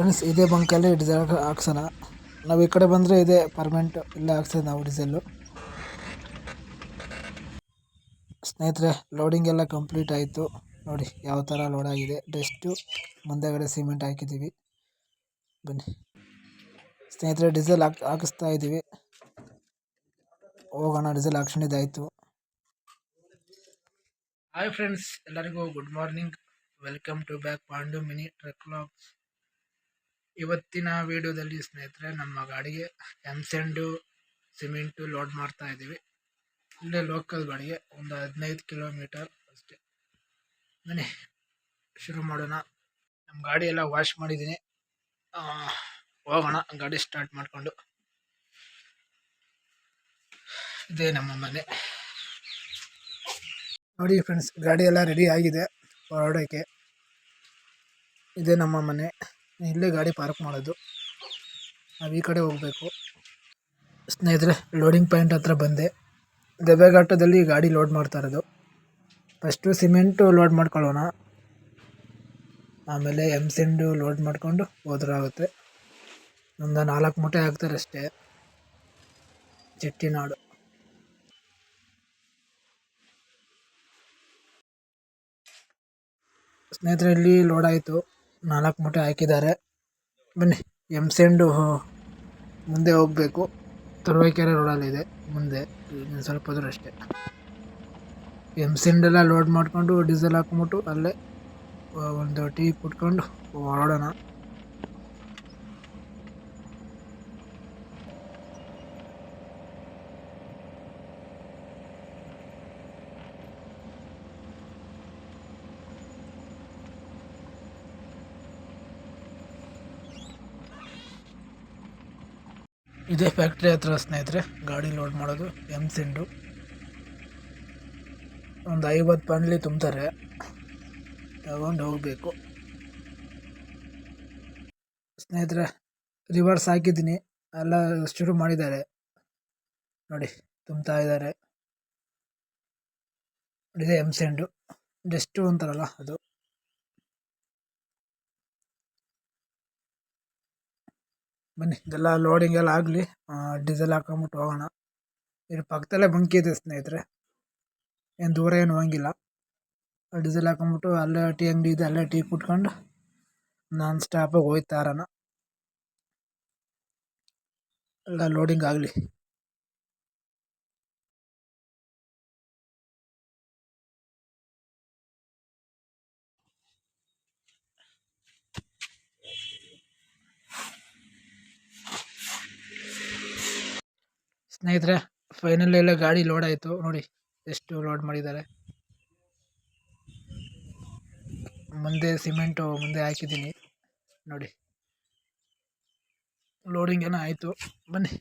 Friends ಇದೇ ಬಂಕಲ್ಲಿ diesel ಹಾಕ್ಸೋಣ. ನಾವು ಈ ಕಡೆ ಬಂದರೆ ಇದೇ ಪರ್ಮನೆಂಟ್ ಇಲ್ಲೇ ಹಾಕ್ಸೋದು ನಾವು ಡೀಸೆಲ್ಲು ಸ್ನೇಹಿತರೆ ಲೋಡಿಂಗ್ ಎಲ್ಲ ಕಂಪ್ಲೀಟ್ ಆಯಿತು. ನೋಡಿ, ಯಾವ ಥರ ಲೋಡ್ ಆಗಿದೆ. ಡಸ್ಟು ಮುಂದೆಗಡೆ ಸಿಮೆಂಟ್ ಹಾಕಿದ್ದೀವಿ. ಬನ್ನಿ. ಸ್ನೇಹಿತರೆ ಡೀಸೆಲ್ ಹಾಕ್ ಹಾಕಿಸ್ತಾ ಇದ್ದೀವಿ. ಹೋಗೋಣ ಡೀಸೆಲ್ ಹಾಕ್ಸ್ಕೊಂಡಿದ್ದಾಯಿತು. ಹಾಯ್ ಫ್ರೆಂಡ್ಸ್ ಎಲ್ಲರಿಗೂ good morning welcome to back Pandu mini truck logs ಇವತ್ತಿನ ವಿಡಿಯೋದಲ್ಲಿ ಸ್ನೇಹಿತರೆ, ನಮ್ಮ ಗಾಡಿಗೆ ಎಮ್ಸೆಂಡು ಸಿಮೆಂಟು ಲೋಡ್ ಮಾಡ್ತಾ ಇದ್ದೀವಿ. ಇಲ್ಲೇ ಲೋಕಲ್ ಗಾಡಿಗೆ, ಒಂದು ಹದಿನೈದು ಕಿಲೋಮೀಟರ್ ಅಷ್ಟೇ. ಬನ್ನಿ, ಶುರು ಮಾಡೋಣ. ನಮ್ಮ ಗಾಡಿ ಎಲ್ಲ ವಾಶ್ ಮಾಡಿದ್ದೀನಿ. ಹೋಗೋಣ, ಗಾಡಿ ಸ್ಟಾರ್ಟ್ ಮಾಡಿಕೊಂಡು. ಇದೇ ನಮ್ಮ ಮನೆ. ನೋಡಿ ಫ್ರೆಂಡ್ಸ್ ಗಾಡಿ ಎಲ್ಲ ರೆಡಿ ಆಗಿದೆ ಹೊರಡೋಕ್ಕೆ ಇದೇ ನಮ್ಮ ಮನೆ. ಇಲ್ಲೇ ಗಾಡಿ ಪಾರ್ಕ್ ಮಾಡೋದು. ನಾವು ಈ ಕಡೆ ಹೋಗಬೇಕು. ಸ್ನೇಹಿತರೆ ಲೋಡಿಂಗ್ ಪಾಯಿಂಟ್ ಹತ್ರ ಬಂದೆ. ದೆಬ್ಬೆಘಾಟದಲ್ಲಿ ಗಾಡಿ ಲೋಡ್ ಮಾಡ್ತಾ ಇರೋದು. ಫಸ್ಟು ಸಿಮೆಂಟು ಲೋಡ್ ಮಾಡ್ಕೊಳ್ಳೋಣ. ಆಮೇಲೆ ಎಂ ಸಿಂಡು ಲೋಡ್ ಮಾಡಿಕೊಂಡು ಹೋದ್ರೆ ಆಗುತ್ತೆ. ಒಂದು ನಾಲ್ಕು ಮೂಟೆ ಹಾಕ್ತಾರೆ ಅಷ್ಟೇ. ಚೆಟ್ಟಿನಾಡು ಸ್ನೇಹಿತರೆ, ಇಲ್ಲಿ ಲೋಡ್ ಆಯಿತು. ನಾಲ್ಕು ಮೂಟೆ ಹಾಕಿದ್ದಾರೆ. ಬನ್ನಿ ಎಂ ಸೆಂಡು ಮುಂದೆ ಹೋಗಬೇಕು. ತುರುವೇಕೆರೆ ರೋಡಲ್ಲಿದೆ ಮುಂದೆ. ಇನ್ನು ಸ್ವಲ್ಪ ದೂರ ಅಷ್ಟೇ. ಎಂ ಸೆಂಡೆಲ್ಲ ಲೋಡ್ ಮಾಡಿಕೊಂಡು ಡೀಸೆಲ್ ಹಾಕ್ಬಿಟ್ಟು ಅಲ್ಲೇ ಒಂದು ಟೀ ಕುಟ್ಕೊಂಡು ಹೊರಡೋಣ ಇದೇ ಫ್ಯಾಕ್ಟ್ರಿ ಹತ್ರ ಸ್ನೇಹಿತರೆ, ಗಾಡಿ ಲೋಡ್ ಮಾಡೋದು ಎಂ ಸೆಂಡು ಒಂದು ಐವತ್ತು ಪಂಡ್ಲಿ ತುಂಬ್ತಾರೆ. ತಗೊಂಡು ಹೋಗಬೇಕು. ಸ್ನೇಹಿತರೆ ರಿವರ್ಸ್ ಹಾಕಿದ್ದೀನಿ. ಎಲ್ಲ ಶುರು ಮಾಡಿದ್ದಾರೆ. ನೋಡಿ, ತುಂಬ್ತಾ ಇದ್ದಾರೆ. ನೋಡಿದೆ ಎಂ ಸೆಂಡು ಡೆಸ್ಟು ಅಂತಾರಲ್ಲ ಅದು. ಬನ್ನಿ, ಇದೆಲ್ಲ ಲೋಡಿಂಗ್ ಎಲ್ಲ ಆಗಲಿ. ಡೀಸೆಲ್ ಹಾಕೊಂಬಿಟ್ಟು ಹೋಗೋಣ. ಇಲ್ಲಿ ಪಕ್ಕದಲ್ಲೇ ಬಂಕಿ ಇದೆ ಸ್ನೇಹಿತರೆ. ಏನು ದೂರ ಏನು ಹೋಗಿಲ್ಲ. ಡೀಸೆಲ್ ಹಾಕೊಂಬಿಟ್ಟು ಅಲ್ಲೇ ಟೀ ಅಂಗಡಿ ಇದೆ, ಅಲ್ಲೇ ಟೀ ಕುಟ್ಕೊಂಡು ನಾನ್ ಸ್ಟಾಪಾಗಿ ಹೋಯ್ತಾ ಇರೋಣ ಎಲ್ಲ ಲೋಡಿಂಗ್ ಆಗಲಿ. ಸ್ನೇಹಿತರೆ ಫೈನಲ್ ಎಲ್ಲ ಗಾಡಿ ಲೋಡ್ ಆಯಿತು. ನೋಡಿ, ಎಷ್ಟು ಲೋಡ್ ಮಾಡಿದ್ದಾರೆ. ಮುಂದೆ ಸಿಮೆಂಟು ಮುಂದೆ ಹಾಕಿದ್ದೀನಿ. ನೋಡಿ ಲೋಡಿಂಗ್ ಏನೋ ಆಯಿತು. ಬನ್ನಿ.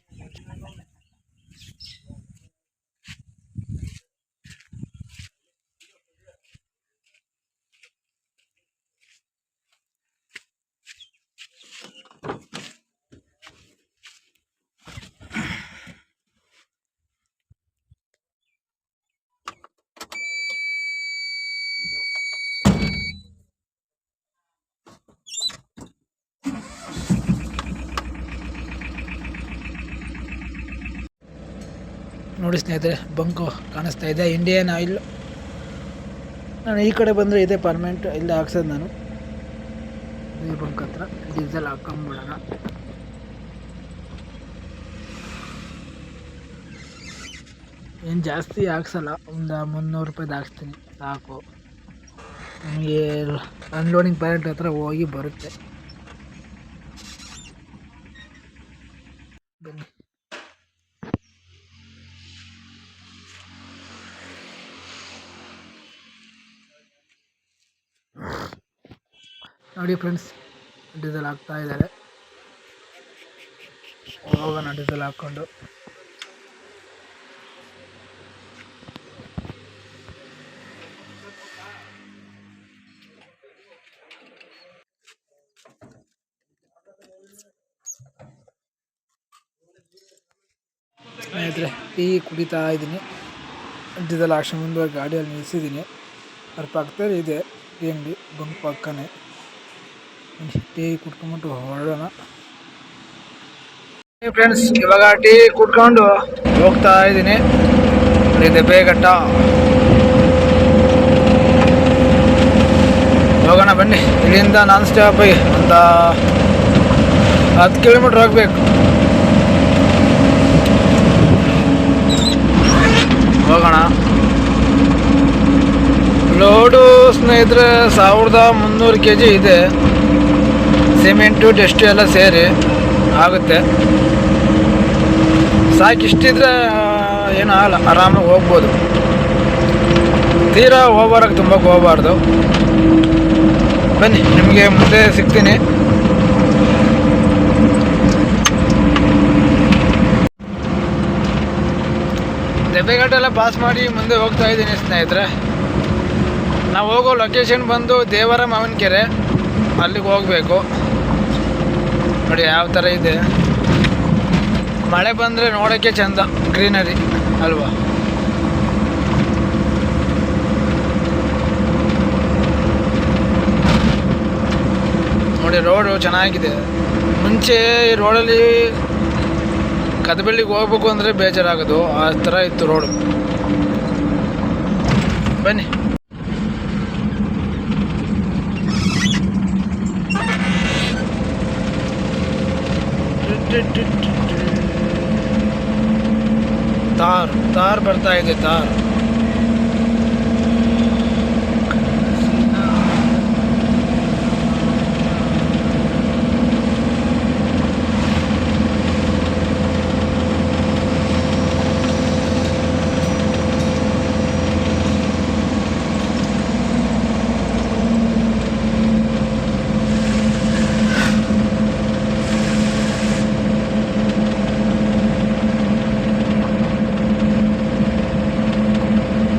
ನೋಡಿ ಸ್ನೇಹಿತರೆ, ಬಂಕು ಕಾಣಿಸ್ತಾ ಇದೆ. ಇಂಡಿಯನ್ ಆಯಿಲ್ ನಾನು ಈ ಕಡೆ ಬಂದರೆ ಇದೇ ಪರ್ಮನೆಂಟ್ ಇಲ್ಲೇ ಹಾಕ್ಸೋದು ನಾನು. ಈ ಬಂಕ್ ಹತ್ರ. ಡೀಸೆಲ್ ಹಾಕೊಂಬಿಡೋಣ ಏನು ಜಾಸ್ತಿ ಹಾಕ್ಸಲ್ಲ. ಒಂದು ಮುನ್ನೂರು ರೂಪಾಯ್ದು ಹಾಕ್ಸ್ತೀನಿ. ಸಾಕು. ನಮಗೆ ಅನ್ಲೋಡಿಂಗ್ ಪಾಯಿಂಟ್ ಹತ್ರ ಹೋಗಿ ಬರುತ್ತೆ. ನೋಡಿ ಫ್ರೆಂಡ್ಸ್, ಡೀಸೆಲ್ ಹಾಕ್ತಾ ಇದ್ದಾರೆ. ಹೋಗೋಣ ಡೀಸೆಲ್ ಹಾಕ್ಕೊಂಡು. ಸ್ನೇಹಿತರೆ, ಟೀ ಕುಡಿತಾ ಇದ್ದೀನಿ. ಡೀಸೆಲ್ ಹಾಕ್ಸ್ಕೊಂಡು ಗಾಡಿಯಲ್ಲಿ ನಿಲ್ಲಿಸಿದ್ದೀನಿ. ಅದ್ರ ಪಕ್ಕದಲ್ಲಿ ಇದೆ ಟೀ ಅಂಗಡಿ ಬಂಕ್ ಪಕ್ಕನೇ. ಟೀ ಕುಟ್ಕೊಂಬಿಟ್ಟು ಹೊರಡೋಣ. ಫ್ರೆಂಡ್ಸ್ ಇವಾಗ ಟೀ ಕುಟ್ಕೊಂಡು ಹೋಗ್ತಾ ಇದ್ದೀನಿ. ಬೇಗಟ್ಟ. ಹೋಗೋಣ ಬನ್ನಿ. ಇಲ್ಲಿಂದ ನಾನ್ ಸ್ಟಾಪ್ ಅಂತ ಹತ್ತು ಕಿಲೋಮೀಟ್ರ್ ಹೋಗ್ಬೇಕು ಹೋಗೋಣ. ಲೋಡು ಸ್ನೇಹಿತರೆ, ಸಾವಿರದ ಮುನ್ನೂರು ಕೆ ಜಿ ಇದೆ. ಸಿಮೆಂಟು ಡೆಸ್ಟು ಎಲ್ಲ ಸೇರಿ ಆಗುತ್ತೆ. ಸಾಕಿಷ್ಟಿದ್ರೆ ಏನೂ ಆಗಲ್ಲ, ಆರಾಮಾಗಿ ಹೋಗ್ಬೋದು. ತೀರಾ ಹೋಗ್ಬಾರಕ್ಕೆ ತುಂಬ ಹೋಗಬಾರ್ದು. ಬನ್ನಿ, ನಿಮಗೆ ಮುಂದೆ ಸಿಗ್ತೀನಿ. ದೆಬ್ಬೆಘಟ್ಟೆಲ್ಲ ಪಾಸ್ ಮಾಡಿ ಮುಂದೆ ಹೋಗ್ತಾ ಇದ್ದೀನಿ ಸ್ನೇಹಿತರೆ. ನಾವು ಹೋಗೋ ಲೊಕೇಶನ್ ಬಂದು ದೇವರ ಮಾವಿನಕೆರೆ ಅಲ್ಲಿಗೆ ಹೋಗಬೇಕು. ನೋಡಿ ಯಾವ ಥರ ಇದೆ. ಮಳೆ ಬಂದರೆ ನೋಡೋಕ್ಕೆ ಚಂದ, ಗ್ರೀನರಿ ಅಲ್ವಾ? ನೋಡಿ ರೋಡು ಚೆನ್ನಾಗಿದೆ. ಮುಂಚೆ ಈ ರೋಡಲ್ಲಿ ಕದಬಳ್ಳಿಗೆ ಹೋಗ್ಬೇಕು ಅಂದರೆ ಬೇಜಾರಾಗೋದು. ಆ ಥರ ಇತ್ತು ರೋಡು ಬನ್ನಿ. ತಾರ್ ತಾರ್ ಬರ್ತಾ ಇದೆ ತಾರ್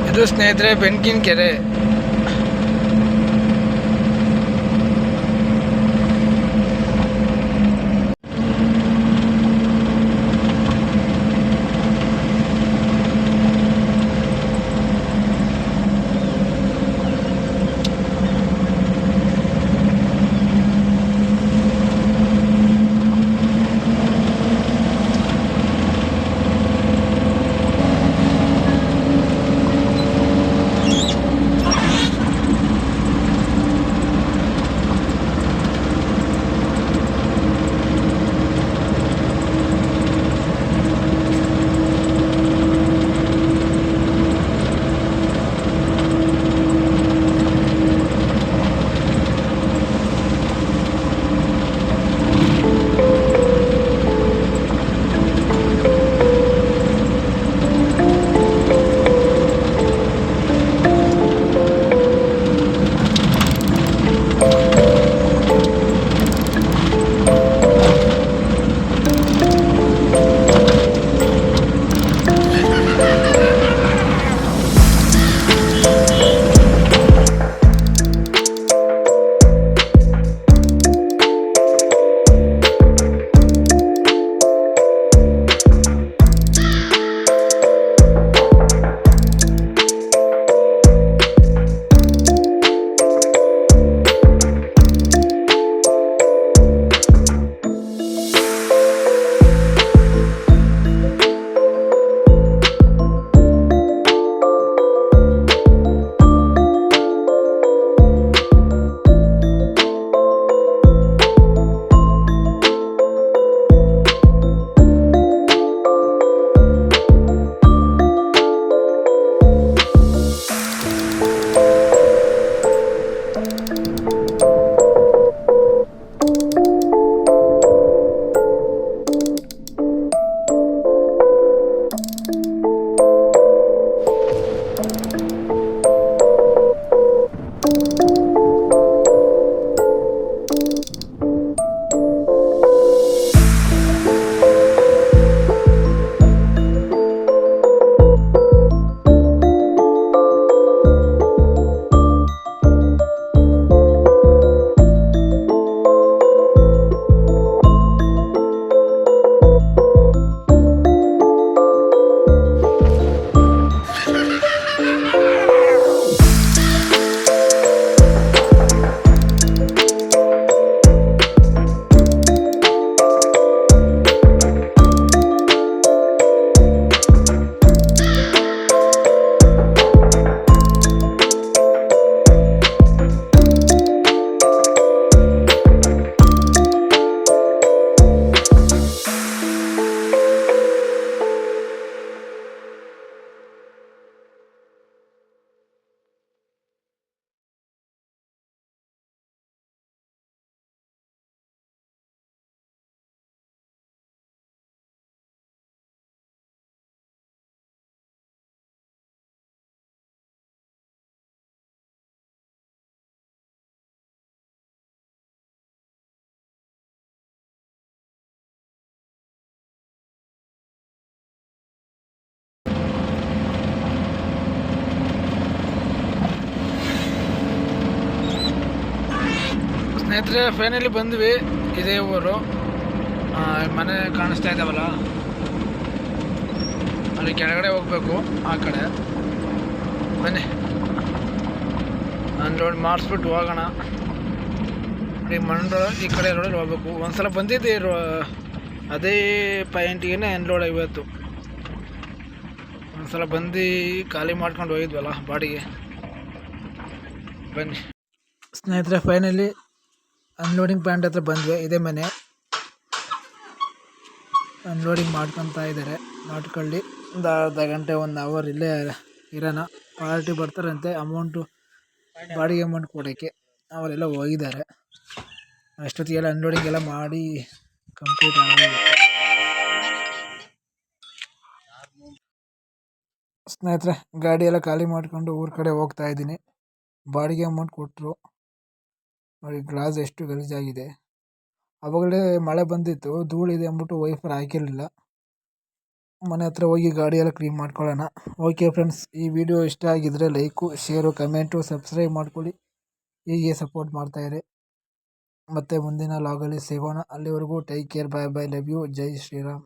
ಇದು ಸ್ನೇಹಿತರೆ ಬೆಂಕಿನ ಕೆರೆ ಸ್ನೇಹಿತರೆ, ಫೈನಲಿ ಬಂದ್ವಿ. ಇದೇ ಊರು. ಮನೆ ಕಾಣಿಸ್ತಾ ಇದ್ದಾವಲ್ಲ ಅಲ್ಲಿ ಕೆಳಗಡೆ ಹೋಗ್ಬೇಕು, ಆ ಕಡೆ. ಬನ್ನಿ. ಅನ್ಲೋಡ್ ಮಾಡಿಸ್ಬಿಟ್ಟು ಹೋಗೋಣ. ಈ ಮಣ್ಣು ಈ ಕಡೆ ರೋಡಲ್ಲಿ ಹೋಗ್ಬೇಕು. ಒಂದ್ಸಲ ಬಂದಿದ್ದೆ ರೋ ಅದೇ ಪಾಯಿಂಟಿಗೆ ಅನ್ಲೋಡ್ ಇವತ್ತು. ಒಂದ್ಸಲ ಬಂದು ಖಾಲಿ ಮಾಡ್ಕೊಂಡು ಹೋಗಿದ್ವಲ್ಲ, ಬಾಡಿಗೆ. ಬನ್ನಿ. ಸ್ನೇಹಿತರೆ ಫೈನಲಿ ಅನ್ಲೋಡಿಂಗ್ ಪ್ಯಾಂಟ್ ಹತ್ರ ಬಂದ್ವಿ, ಇದೇ ಮನೆ. ಅನ್ಲೋಡಿಂಗ್ ಮಾಡ್ಕೊತಾ ಇದ್ದಾರೆ ಮಾಡ್ಕೊಳ್ಳಿ. ಒಂದು ಅರ್ಧ ಗಂಟೆ, ಒಂದು ಅವರ್ ಇಲ್ಲೇ ಇರೋಣ. ಪಾರ್ಟಿ ಬರ್ತಾರಂತೆ ಅಮೌಂಟು ಬಾಡಿಗೆ ಅಮೌಂಟ್ ಕೊಡೋಕ್ಕೆ. ಅವರೆಲ್ಲ ಹೋಗಿದ್ದಾರೆ. ಅಷ್ಟೊತ್ತಿಗೆಲ್ಲ ಅನ್ಲೋಡಿಂಗ್ ಎಲ್ಲ ಮಾಡಿ ಕಂಪ್ಲೀಟ್ ಆಗಿ ಸ್ನೇಹಿತರೆ, ಗಾಡಿ ಎಲ್ಲ ಖಾಲಿ ಮಾಡಿಕೊಂಡು ಊರ ಕಡೆ ಹೋಗ್ತಾ ಇದ್ದೀನಿ. ಬಾಡಿಗೆ ಅಮೌಂಟ್ ಕೊಟ್ಟರು ನೋಡಿ ಗ್ಲಾಸ್ ಎಷ್ಟು ಗಲೀಜಾಗಿದೆ. ಅವಾಗಲೇ ಮಳೆ ಬಂದಿತ್ತು, ಧೂಳಿದೆ ಅಂದ್ಬಿಟ್ಟು ವೈಫರ್ ಹಾಕಿರಲಿಲ್ಲ. ಮನೆ ಹತ್ರ ಹೋಗಿ ಗಾಡಿಯೆಲ್ಲ ಕ್ಲೀನ್ ಮಾಡ್ಕೊಳ್ಳೋಣ. ಓಕೆ ಫ್ರೆಂಡ್ಸ್ ಈ ವಿಡಿಯೋ ಇಷ್ಟ ಆಗಿದ್ದರೆ ಲೈಕು ಶೇರು ಕಮೆಂಟು ಸಬ್ಸ್ಕ್ರೈಬ್ ಮಾಡ್ಕೊಳ್ಳಿ. ಹೀಗೆ ಸಪೋರ್ಟ್ ಮಾಡ್ತಾಯಿರಿ ಮತ್ತು ಮುಂದಿನ ಲಾಗಲ್ಲಿ ಸಿಗೋಣ. ಅಲ್ಲಿವರೆಗೂ take care bye bye love you Jai Shriram.